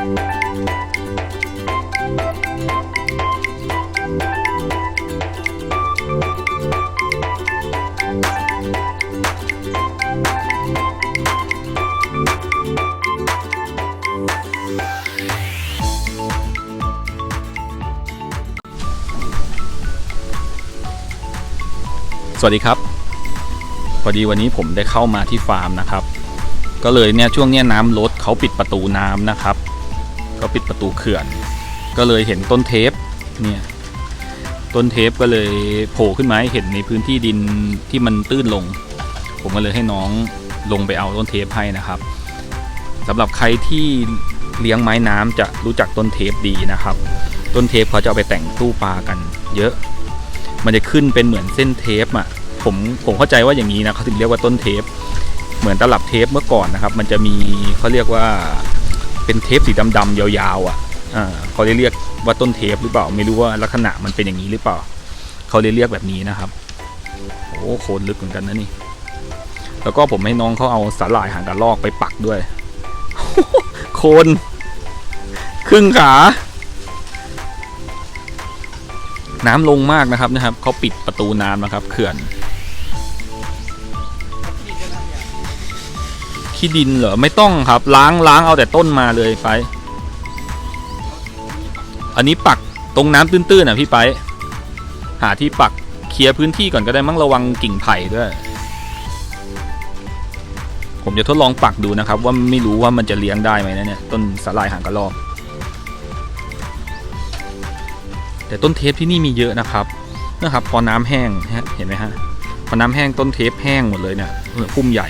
สวัสดีครับ พอดีวันนี้ผมได้เข้ามาที่ฟาร์มนะครับ ก็เลยเนี่ยช่วงเนี้ยน้ำลดเขาปิดประตูน้ำนะครับ ก็ปิดประตูเขื่อน ก็เลยเห็นต้นเทปเนี่ยต้นเทปก็เลยโผล่ขึ้นมาให้เห็นในพื้นที่ดินที่มันตื้นลง ผมก็เลยให้น้องลงไปเอาต้นเทปให้นะครับสำหรับใครที่เลี้ยงไม้น้ำจะรู้จักต้นเทปดีนะครับ ต้นเทปเขาจะเอาไปแต่งตู้ปลากัน เยอะ มันจะขึ้นเป็นเหมือนเส้นเทปอะผมผมเข้าใจว่าอย่างนี้นะเขาถึงเรียกว่าต้นเทป เหมือนตลับเทปเมื่อก่อนนะครับ มันจะมีเขาเรียกว่า เป็นเทปสีดำๆยาวๆอะอ่าเขาเรียกว่าต้นเทปหรือเปล่าไม่รู้ว่าลักษณะมันเป็นอย่างนี้หรือเปล่า เขาเรียกแบบนี้นะครับโอ้โคนลึกเหมือนกันนะนี่ แล้วก็ผมให้น้องเขาเอาสาหร่ายหางกระรอกไปปักด้วย โคน ครึ่งขา น้ำลงมากนะครับนะครับ เขาปิดประตูน้ำนะครับ เขื่อน ขี้ดินเหรอ ไม่ต้องครับล้างล้างเอาแต่ต้นมาเลยไป อันนี้ปักตรงน้ำตื้นๆนะพี่ไป หาที่ปักเคลียร์พื้นที่ก่อนก็ได้มั้งระวังกิ่งไผ่ด้วย ผมจะทดลองปักดูนะครับ ว่าไม่รู้ว่ามันจะเลี้ยงได้ไหมนะเนี่ยต้นสาลายหางกระรอกแต่ต้นเทปที่นี่มีเยอะนะครับนะครับพอน้ำแห้งเห็นไหมฮะพอน้ำแห้งต้นเทปแห้งหมดเลยเนี่ยพุ่มใหญ่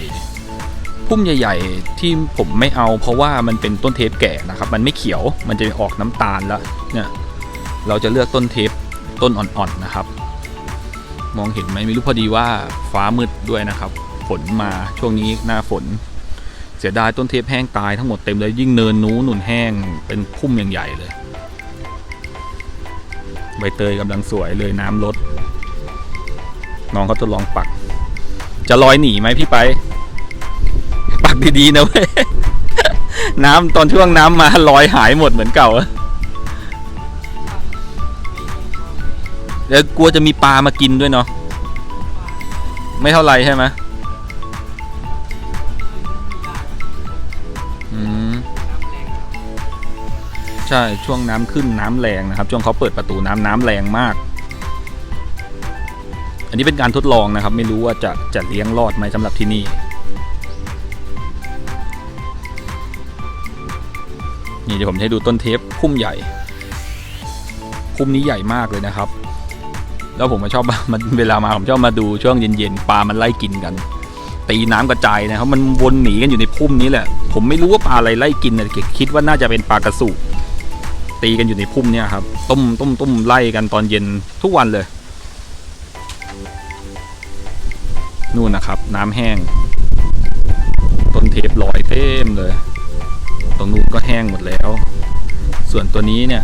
พุ่มใหญ่ ๆ ที่ผมไม่เอา เพราะว่ามันเป็นต้นเทปแก่นะครับ มันไม่เขียวมันจะออกน้ำตาลแล้วเนี่ยเราจะเลือกต้นเทปต้นอ่อนๆนะครับ มองเห็นไหมไม่รู้พอดีว่าฟ้ามืดด้วยนะครับ ฝนมาช่วงนี้หน้าฝน เสียดายต้นเทปแห้งตายทั้งหมดเต็มเลยยิ่งเนินนู้นหนุนแห้งเป็นพุ่มอย่างใหญ่เลยใบเตยกำลังสวยเลยน้ำลดน้องเขาทดลองปัก จะลอยหนีไหมพี่ไป ปักดีๆนะเว้ย น้ำตอนช่วงน้ำมาลอยหายหมดเหมือนเก่าเดี๋ยวกลัวจะมีปลามากินด้วยเนาะไม่เท่าไรใช่ไหมอืมใช่ช่วงน้ำขึ้นน้ำแรงนะครับ ช่วงเขาเปิดประตูน้ำน้ำแรงมาก อันนี้เป็นการทดลองนะครับ ไม่รู้ว่าจะจะเลี้ยงรอดไหมสำหรับที่นี่ นี่เดี๋ยวผมจะให้ดูต้นเทปพุ่มใหญ่ พุ่มนี้ใหญ่มากเลยนะครับ แล้วผมก็ชอบมันเวลามาผมชอบมาดูช่วงเย็นๆปลามันไล่กินกัน ตีน้ำกระจายนะครับมันวนหนีกันอยู่ในพุ่มนี้แหละ ผมไม่รู้ว่าปลาอะไรไล่กินนะคิดว่าน่าจะเป็นปลากระสุตีกันอยู่ในพุ่มเนี่ยครับ ต้มต้มต้มไล่กันตอนเย็นทุกวันเลย นู่นนะครับ น้ำแห้ง ต้นเทปลอยเต็มเลย ห้งหมดแล้ว ส่วนตัวนี้เนี่ย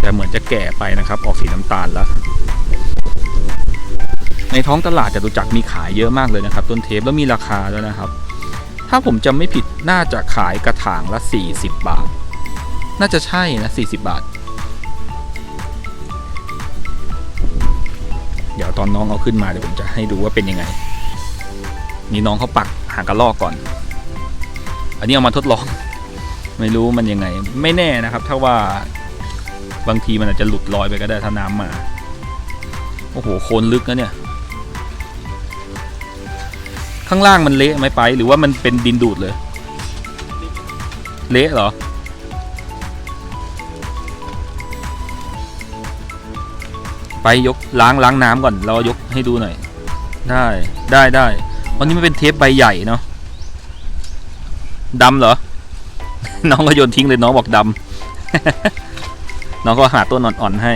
แต่เหมือนจะแก่ไปนะครับ ออกสีน้ำตาลแล้ว ในท้องตลาดจตุจักรมีขายเยอะมากเลยนะครับ ต้นเทปแล้วมีราคาด้วยนะครับ ถ้าผมจำไม่ผิดน่าจะขายกระถางละ 40 บาท น่าจะใช่นะ 40 บาท เดี๋ยวตอนน้องเอาขึ้นมาเดี๋ยวผมจะให้ดูว่าเป็นยังไง นี่น้องเขาปักหางกระลอกก่อน อันนี้เอามาทดลอง ไม่รู้มันยังไง ไม่แน่นะครับ ถ้าว่าบางทีมันอาจจะหลุดลอยไปก็ได้ถ้าน้ำมา โอ้โหโคลนลึกนะเนี่ย ข้างล่างมันเละไหมไป หรือว่ามันเป็นดินดูดเลย เละเหรอ ไปยกล้างล้างน้ำก่อนเรายกให้ดูหน่อย ได้ได้ได้วันนี้มันเป็นเทปใบใหญ่เนาะดำเหรอ น้องก็โยนทิ้งเลยน้องบอกดำ น้องก็หาต้นอ่อนๆให้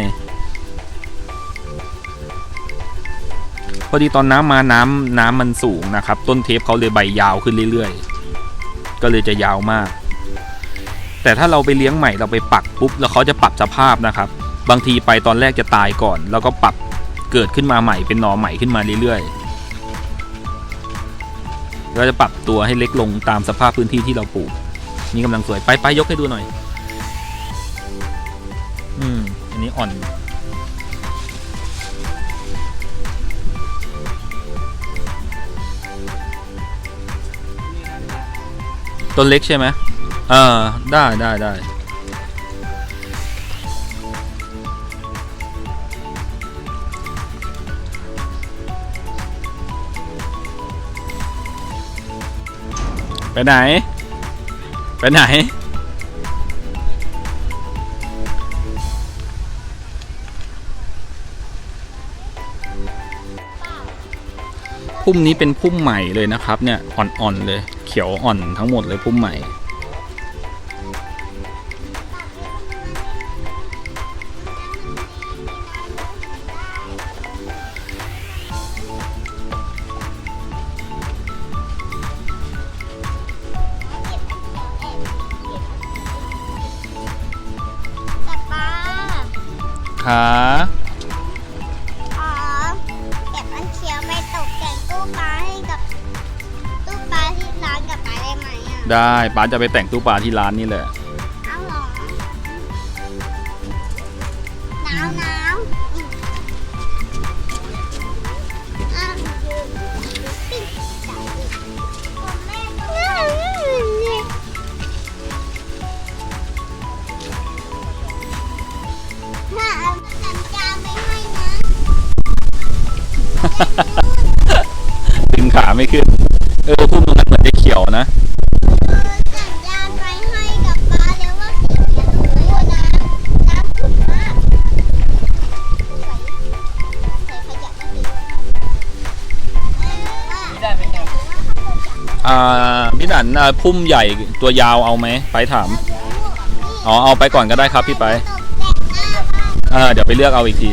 พอดีตอนน้ำมาน้ำน้ำมันสูงนะครับ ต้นเทปเขาเลยใบยาวขึ้นเรื่อยๆ ก็เลยจะยาวมาก แต่ถ้าเราไปเลี้ยงใหม่เราไปปักปุ๊บแล้วเขาจะปรับสภาพนะครับ บางทีไปตอนแรกจะตายก่อน แล้วก็ปรับเกิดขึ้นมาใหม่เป็นหนอใหม่ขึ้นมาเรื่อยๆก็จะปรับตัวให้เล็กลงตามสภาพพื้นที่ที่เราปลูก นี่กำลังสวยไปไปยกให้ดูหน่อย อืออันี้อ่อน ต้นเล็กใช่ไหมเออได้ได้ได้ไปไหน ไปไหน พุ่มนี้เป็นพุ่มใหม่เลยนะครับ เนี่ย อ่อนๆเลย เขียวอ่อนทั้งหมดเลยพุ่มใหม่ ขาอ๋อเก็บอันเขียวไปตกแต่งตู้ปลาให้กับตู้ปลาที่ร้านกับป้าได้ไหมอะได้ป้าจะไปแต่งตู้ปลาที่ร้านนี่แหละเอาเหรอหนาวหนาว ดึงขาไม่ขึ้น เออพุ่มตรงนั้นเหมือนจะเขียวนะสัญญาณไปให้กับป้าแล้วว่าเสียงอย่าลงไปน้ำน้ำขุ่นมากใส่ใส่ขยะมาดิได้ไหมครับอ่าพี่ดันอ่าพุ่มใหญ่ตัวยาวเอาไหมไปถาม อ๋อเอาไปก่อนก็ได้ครับพี่ไป ตกแต่งหน้าบ้าน เออเดี๋ยวไปเลือกเอาอีกที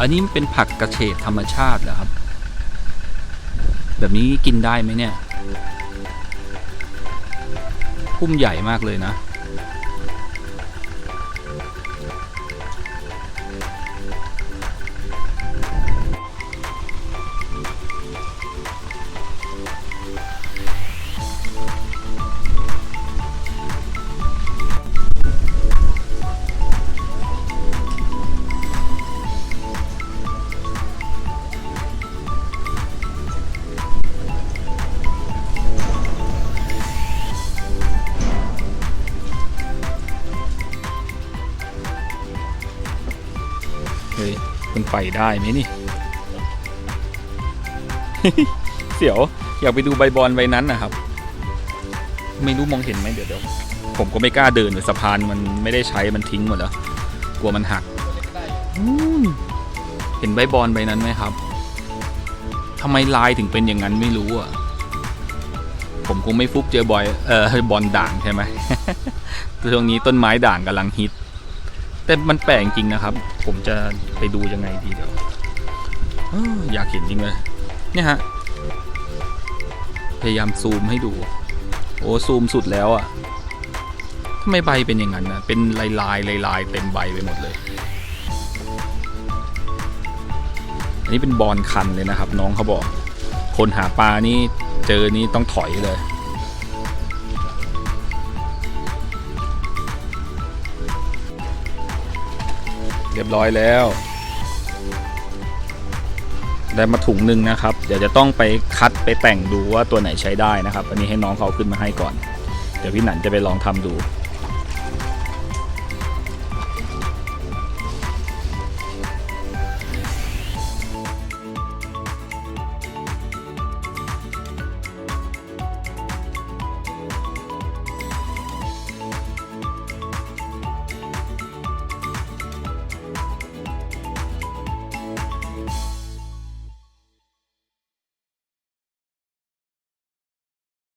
อันนี้เป็นผักกระเฉดธรรมชาติเหรอครับ แบบนี้กินได้ไหมเนี่ย พุ่มใหญ่มากเลยนะ ไปได้ไหมนี่ เสียว อยากไปดูใบบอลใบนั้นนะครับ ไม่รู้มองเห็นไหมเดี๋ยวเดี๋ยวผมก็ไม่กล้าเดินสะพานมันไม่ได้ใช้มันทิ้งหมดแล้ว กลัวมันหักเห็นใบบอลใบนั้นไหมครับทำไมลายถึงเป็นอย่างนั้นไม่รู้อะผมคงไม่ฟุกเจอบอยเออบอลด่างใช่ไหมช่วงนี้ต้นไม้ด่างกำลังฮิต แต่มันแปลกจริงนะครับ ผมจะไปดูยังไงดีเดี๋ยวอยากเห็นจริงเลย เนี่ยฮะ พยายามซูมให้ดู โอ้ซูมสุดแล้วอะ่ะทำไมใบเป็นอย่างนั้นนะเป็นลายลายลายลายเต็มใบไปหมดเลย อันนี้เป็นบอลคันเลยนะครับ น้องเขาบอก คนหาปลานี่เจอนี่ต้องถอยเลย รียบร้อยแล้ว ได้มาถุงหนึ่งนะครับ เดี๋ยวจะต้องไปคัดไปแต่งดูว่าตัวไหนใช้ได้นะครับ อันนี้ให้น้องเขาขึ้นมาให้ก่อน เดี๋ยวพี่หนันจะไปลองทำดู